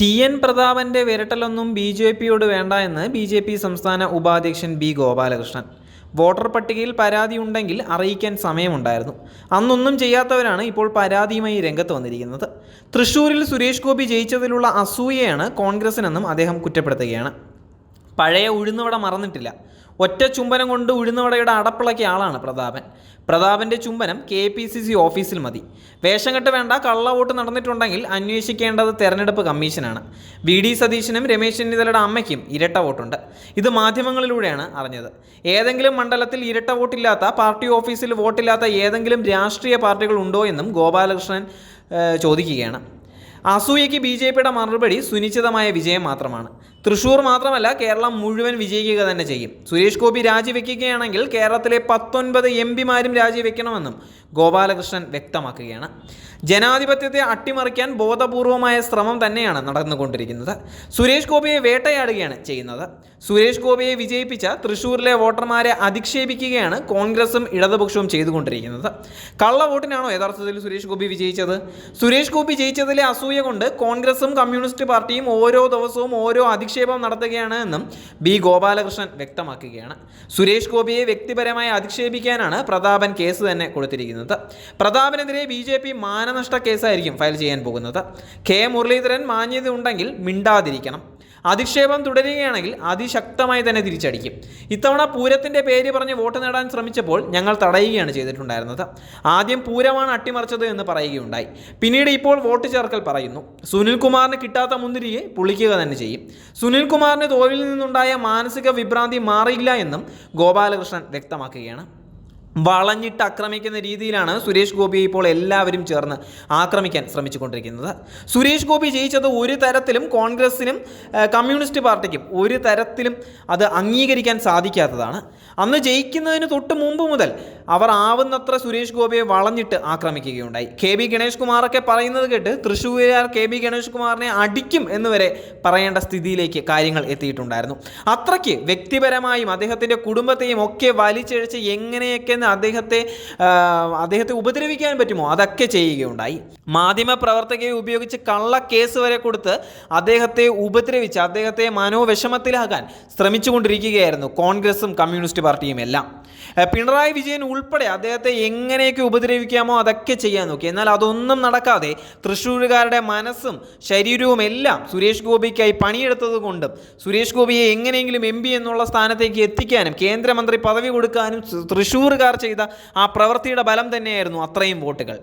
T N പ്രതാപന്റെ വിരട്ടലൊന്നും B J പിയോട് വേണ്ട എന്ന് ബി ജെ പി സംസ്ഥാന ഉപാധ്യക്ഷൻ ബി ഗോപാലകൃഷ്ണൻ. വോട്ടർ പട്ടികയിൽ പരാതി ഉണ്ടെങ്കിൽ അറിയിക്കാൻ സമയമുണ്ടായിരുന്നു. അന്നൊന്നും ചെയ്യാത്തവരാണ് ഇപ്പോൾ പരാതിയുമായി രംഗത്ത് വന്നിരിക്കുന്നത്. തൃശൂരിൽ സുരേഷ് ഗോപി ജയിച്ചതിലുള്ള അസൂയയാണ് കോൺഗ്രസിനെന്നും അദ്ദേഹം കുറ്റപ്പെടുത്തുകയാണ്. പഴയ ഉഴുന്നവട മറന്നിട്ടില്ല. ഒറ്റ ചുംബനം കൊണ്ട് ഉഴുന്നവടയുടെ അടപ്പിളക്കിയ ആളാണ് പ്രതാപൻ. പ്രതാപന്റെ ചുംബനം കെ പി സി സി ഓഫീസിൽ മതി. വേഷം കെട്ട് വേണ്ട കള്ള വോട്ട് നടന്നിട്ടുണ്ടെങ്കിൽ അന്വേഷിക്കേണ്ടത് തെരഞ്ഞെടുപ്പ് കമ്മീഷനാണ്. വി. ഡി. സതീശനും രമേശ് ചെന്നിത്തലയുടെ അമ്മയ്ക്കും ഇരട്ട വോട്ടുണ്ട്. ഇത് മാധ്യമങ്ങളിലൂടെയാണ് അറിഞ്ഞത്. ഏതെങ്കിലും മണ്ഡലത്തിൽ ഇരട്ട വോട്ടില്ലാത്ത പാർട്ടി ഓഫീസിൽ വോട്ടില്ലാത്ത ഏതെങ്കിലും രാഷ്ട്രീയ പാർട്ടികൾ ഉണ്ടോ എന്നും ഗോപാലകൃഷ്ണൻ ചോദിക്കുകയാണ്. അസൂയയ്ക്ക് ബി ജെ പിയുടെ മറുപടി സുനിശ്ചിതമായ വിജയം മാത്രമാണ്. തൃശൂർ മാത്രമല്ല കേരളം മുഴുവൻ വിജയിക്കുക തന്നെ ചെയ്യും. സുരേഷ് ഗോപി രാജിവെക്കുകയാണെങ്കിൽ കേരളത്തിലെ പത്തൊൻപത് എം പിമാരും രാജിവെക്കണമെന്നും ഗോപാലകൃഷ്ണൻ വ്യക്തമാക്കുകയാണ്. ജനാധിപത്യത്തെ അട്ടിമറിക്കാൻ ബോധപൂർവമായ ശ്രമം തന്നെയാണ് നടന്നുകൊണ്ടിരിക്കുന്നത്. സുരേഷ് ഗോപിയെ വേട്ടയാടുകയാണ് ചെയ്യുന്നത്. സുരേഷ് ഗോപിയെ വിജയിപ്പിച്ച തൃശൂരിലെ വോട്ടർമാരെ അധിക്ഷേപിക്കുകയാണ് കോൺഗ്രസും ഇടതുപക്ഷവും ചെയ്തുകൊണ്ടിരിക്കുന്നത്. കള്ള വോട്ടിനാണോ യഥാർത്ഥത്തിൽ സുരേഷ് ഗോപി വിജയിച്ചത്? സുരേഷ് ഗോപി ജയിച്ചതിലെ അസൂയ കൊണ്ട് കോൺഗ്രസും കമ്മ്യൂണിസ്റ്റ് പാർട്ടിയും ഓരോ ദിവസവും ഓരോ അധിക്ഷേപം നടത്തുകയാണ് എന്നും ബി ഗോപാലകൃഷ്ണൻ വ്യക്തമാക്കുകയാണ്. സുരേഷ് ഗോപിയെ വ്യക്തിപരമായി അധിക്ഷേപിക്കാനാണ് പ്രതാപൻ കേസ് തന്നെ കൊടുത്തിരിക്കുന്നത്. പ്രതാപനെതിരെ ബി ജെ പി മാനനഷ്ട കേസായിരിക്കും ഫയൽ ചെയ്യാൻ പോകുന്നത്. കെ മുരളീധരൻ മാന്യത ഉണ്ടെങ്കിൽ മിണ്ടാതിരിക്കണം. അധിക്ഷേപം തുടരുകയാണെങ്കിൽ അതിശക്തമായി തന്നെ തിരിച്ചടിക്കും. ഇത്തവണ പൂരത്തിന്റെ പേര് പറഞ്ഞ് വോട്ട് നേടാൻ ശ്രമിച്ചപ്പോൾ ഞങ്ങൾ തടയുകയാണ് ചെയ്തിട്ടുണ്ടായിരുന്നത്. ആദ്യം പൂരമാണ് അട്ടിമറിച്ചത് എന്ന് പറയുകയുണ്ടായി. പിന്നീട് ഇപ്പോൾ വോട്ട് ചേർക്കൽ പറയുന്നു. സുനിൽകുമാറിന് കിട്ടാത്ത മുന്തിരിയെ പുളിക്കുക തന്നെ ചെയ്യും. സുനിൽകുമാറിന് തോൽവിൽ നിന്നുണ്ടായ മാനസിക വിഭ്രാന്തി മാറിയില്ല എന്നും ഗോപാലകൃഷ്ണൻ വ്യക്തമാക്കുകയാണ്. വളഞ്ഞിട്ട് ആക്രമിക്കുന്ന രീതിയിലാണ് സുരേഷ് ഗോപിയെ ഇപ്പോൾ എല്ലാവരും ചേർന്ന് ആക്രമിക്കാൻ ശ്രമിച്ചുകൊണ്ടിരിക്കുന്നത്. സുരേഷ് ഗോപി ജയിച്ചത് ഒരു തരത്തിലും കോൺഗ്രസിനും കമ്മ്യൂണിസ്റ്റ് പാർട്ടിക്കും ഒരു തരത്തിലും അത് അംഗീകരിക്കാൻ സാധിക്കാത്തതാണ്. അന്ന് ജയിക്കുന്നതിന് തൊട്ട് മുമ്പ് മുതൽ അവർ ആവുന്നത്ര സുരേഷ് ഗോപിയെ വളഞ്ഞിട്ട് ആക്രമിക്കുകയുണ്ടായി. കെ ബി ഗണേഷ് കുമാറൊക്കെ പറയുന്നത് കേട്ട് തൃശ്ശൂരുകാർ കെ ബി ഗണേഷ് കുമാറിനെ അടിക്കും എന്ന് വരെ പറയേണ്ട സ്ഥിതിയിലേക്ക് കാര്യങ്ങൾ എത്തിയിട്ടുണ്ടായിരുന്നു. അത്രയ്ക്ക് വ്യക്തിപരമായും അദ്ദേഹത്തിന്റെ കുടുംബത്തെയും ഒക്കെ വലിച്ചഴിച്ച് എങ്ങനെയൊക്കെ എന്ന് അദ്ദേഹത്തെ അദ്ദേഹത്തെ ഉപദ്രവിക്കാൻ പറ്റുമോ? അതൊക്കെ ചെയ്യുകയുണ്ടായി. മാധ്യമ പ്രവർത്തകയെ ഉപയോഗിച്ച് കള്ള കേസ് വരെ കൊടുത്ത് അദ്ദേഹത്തെ ഉപദ്രവിച്ച് അദ്ദേഹത്തെ മനോവിഷമത്തിലാക്കാൻ ശ്രമിച്ചുകൊണ്ടിരിക്കുകയായിരുന്നു കോൺഗ്രസും കമ്മ്യൂണിസ്റ്റ് പാർട്ടിയും എല്ലാം. പിണറായി വിജയൻ ഉൾപ്പെടെ അദ്ദേഹത്തെ എങ്ങനെയൊക്കെ ഉപദ്രവിക്കാമോ അതൊക്കെ ചെയ്യാൻ നോക്കി. എന്നാൽ അതൊന്നും നടക്കാതെ തൃശ്ശൂരുകാരുടെ മനസ്സും ശരീരവും എല്ലാം സുരേഷ് ഗോപിക്കായി പണിയെടുത്തത് കൊണ്ടും സുരേഷ് ഗോപിയെ എങ്ങനെയെങ്കിലും എം എന്നുള്ള സ്ഥാനത്തേക്ക് എത്തിക്കാനും കേന്ദ്രമന്ത്രി പദവി കൊടുക്കാനും തൃശ്ശൂരുകാർ ചെയ്ത ആ പ്രവൃത്തിയുടെ ബലം തന്നെയായിരുന്നു അത്രയും വോട്ടുകൾ.